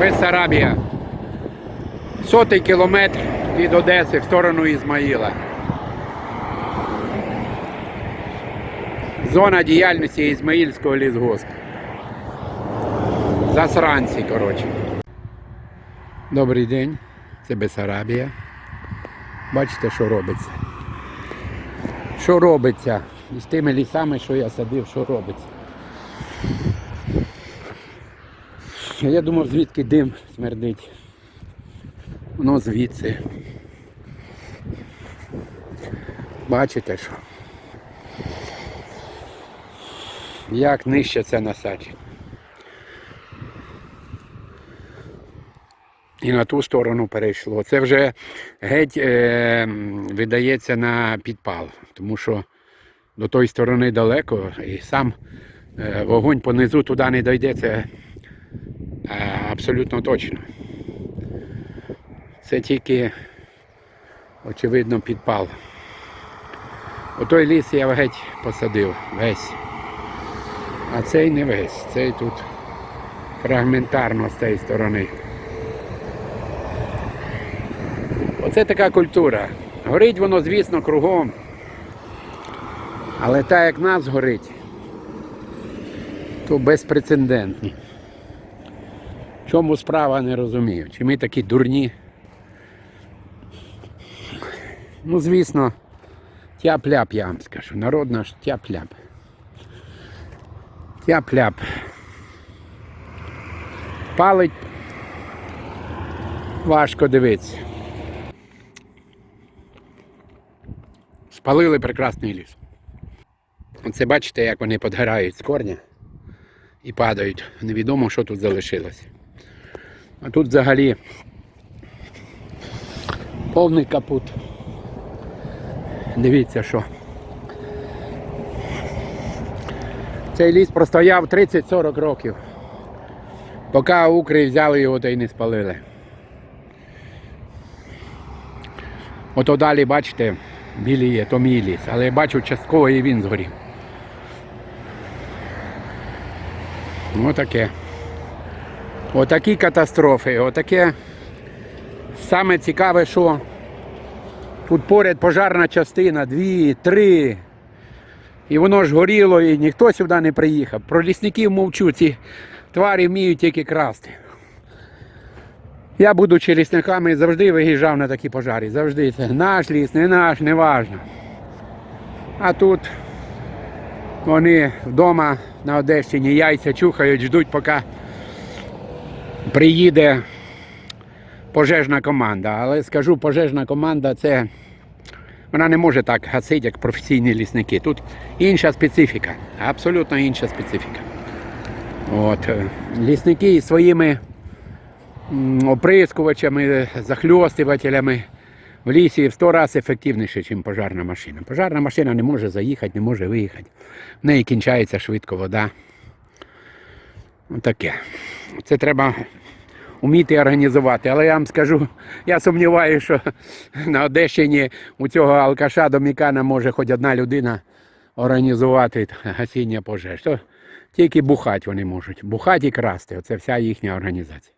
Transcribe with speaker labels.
Speaker 1: Бессарабія. Сотий кілометр від Одеси в сторону Ізмаїла. Зона діяльності Ізмаїльського лісгоспу. Засранці, коротше. Добрий день, це Бесарабія. Бачите, що робиться. Що робиться? Із тими лісами, що я садив, що робиться. Я думав, звідки дим смердить. Воно звідси. Бачите що? Як нижче це насадження. І на ту сторону перейшло. Це вже геть е, видається на підпал, тому що до тої сторони далеко і сам е, вогонь понизу туди не дойде, це абсолютно точно. Це тільки, очевидно, підпал. Отой ліс я геть посадив весь. А цей не весь, цей тут фрагментарно з цієї сторони. Оце така культура. Горить воно, звісно, кругом. Але так як нас горить, то безпрецедентно. Чому справа не розумію. Чи ми такі дурні? Ну, звісно, тяп-ляп я вам скажу. Народ наш тяп-ляп. Тяп-ляп. Палить. Важко дивитися. Спалили прекрасний ліс. Оце бачите, як вони підгорають з корня і падають. Невідомо, що тут залишилось. А тут взагалі повний капут. Дивіться що. Цей ліс простояв 30-40 років. Поки укри взяли його та й не спалили. Ото далі, бачите, біліє, то мій ліс, але я бачу, частково і він згорів. Отаке. Отакі катастрофи. Отаке. Саме цікаве, що тут поряд пожарна частина, дві, три. І воно ж горіло, і ніхто сюди не приїхав. Про лісників мовчу, ці тварі вміють тільки красти. Я, будучи лісниками, завжди виїжджав на такі пожарі. Завжди це наш ліс, не наш, не важно. А тут вони вдома на Одещині яйця чухають, ждуть, поки приїде пожежна команда. Але скажу, пожежна команда це вона не може так гасити, як професійні лісники. Тут інша специфіка, абсолютно інша специфіка. От. е, Лісники своїми оприскувачами, захльостувателями в лісі в 100 разів ефективніше, ніж пожарна машина. Пожарна машина не може заїхати, не може виїхати. В неї кінчається швидко вода. Отаке. Це треба вміти організувати. Але я вам скажу, я сумніваюся, що на Одещині у цього алкаша Домікана може хоч одна людина організувати гасіння пожеж. То тільки бухати вони можуть. Бухати і красти. Оце вся їхня організація.